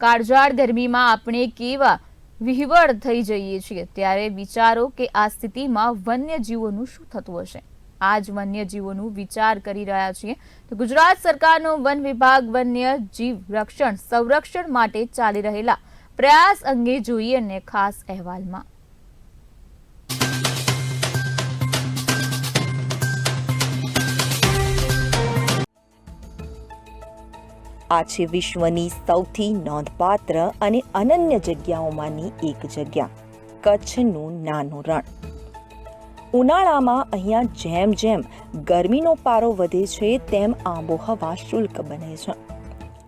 કાળઝાળ ગરમીમાં આપણે કેવા વિહવળ થઈ જઈએ છીએ? ત્યારે વિચારો કે આ સ્થિતિમાં વન્યજીવોનું શું થતું હશે? આ જ વન્યજીવોનું વિચાર કરી રહ્યા છીએ તો ગુજરાત સરકારનો વન વિભાગ વન્ય જીવ રક્ષણ સંરક્ષણ માટે ચાલી રહેલા પ્રયાસ અંગે જોઈએ ને ખાસ અહેવાલમાં. આ છે વિશ્વની સૌથી નોંધપાત્ર અને અનન્ય જગ્યાઓમાંની એક જગ્યા, કચ્છનું નાનું રણ. ઉનાળામાં અહીંયા જેમ જેમ ગરમીનો પારો વધે છે, તેમ આબોહવા શુલ્ક બને છે.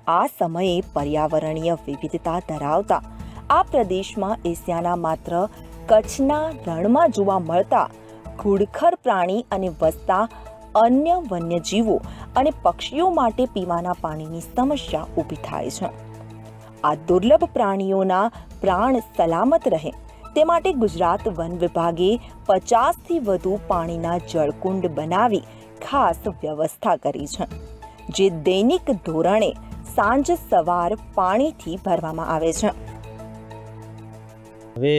આ સમયે પર્યાવરણીય વિવિધતા ધરાવતા આ પ્રદેશમાં એશિયાના માત્ર કચ્છના રણમાં જોવા મળતા ઘુડખર પ્રાણી અને વસતા અન્ય વન્યજીવો અને પક્ષીઓ માટે પીવાના પાણીની સમસ્યા ઊભી થાય છે. આ દુર્લભ પ્રાણીઓના પ્રાણ સલામત રહે તે માટે ગુજરાત વન વિભાગે પચાસથી વધુ પાણીના જળકુંડ બનાવી ખાસ વ્યવસ્થા કરી છે, જે દૈનિક ધોરણે સાંજ સવાર પાણીથી ભરવામાં આવે છે. હવે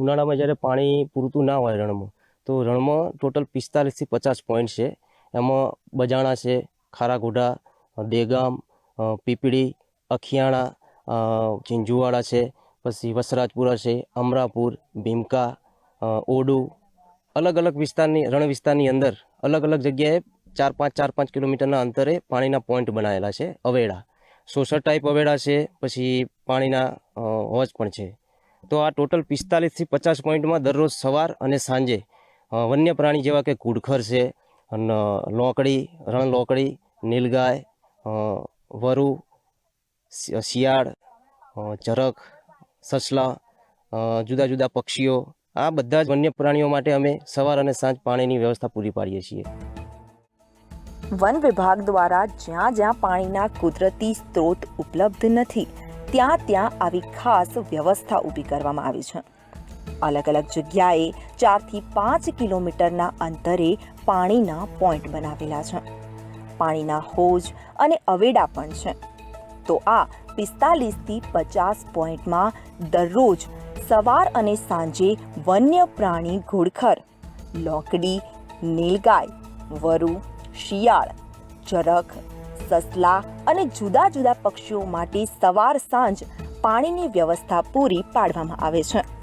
ઉનાળામાં જ્યારે પાણી પૂરતું ના હોય રણમાં, તો રણમાં ટોટલ પિસ્તાલીસથી પચાસ પોઈન્ટ છે. એમાં બજાણા છે ખારાઘોડા દેગામ પીપળી, અખિયાણા ચિંજુવાડા છે, પછી વસરાજપુરા છે, અમરાપુર, ભીમકા ઓડુ, અલગ અલગ વિસ્તારની, રણ વિસ્તારની અંદર અલગ અલગ જગ્યાએ ચાર પાંચ ચાર પાંચ કિલોમીટરના અંતરે પાણીના પોઈન્ટ બનાવેલા છે, અવેડા. સોસર ટાઈપ અવેડા છે, પછી પાણીના હોજ પણ છે. તો આ ટોટલ પિસ્તાલીસથી પચાસ પોઈન્ટમાં દરરોજ સવાર અને સાંજે વન્ય પ્રાણી જેવા કે ઘુડખર છે લોકડી, રણ લોકડી, નીલગાય વરુ શિયાળ ચરક, સસલા જુદા જુદા પક્ષીઓ, આ બધા જ વન્ય પ્રાણીઓ માટે અમે સવાર અને સાંજ પાણીની વ્યવસ્થા પૂરી પાડીએ છીએ. વન વિભાગ દ્વારા જ્યાં જ્યાં પાણીના કુદરતી સ્ત્રોત ઉપલબ્ધ નથી, ત્યાં ત્યાં આવી ખાસ વ્યવસ્થા ઊભી કરવામાં આવી છે. અલગ અલગ જગ્યાએ ચારથી પાંચ કિલોમીટરના અંતરે પાણીના પોઈન્ટ બનાવેલા છે. પાણીના હોજ અને અવેડા પણ છે. તો આ પિસ્તાલીસથી પચાસ પોઈન્ટમાં દરરોજ સવાર અને સાંજે વન્ય પ્રાણી ઘોડખર, લોકડી, નીલગાય, વરુ, શિયાળ ચરક સસલા અને જુદા જુદા પક્ષીઓ માટે સવાર સાંજ પાણીની વ્યવસ્થા પૂરી પાડવામાં આવે છે.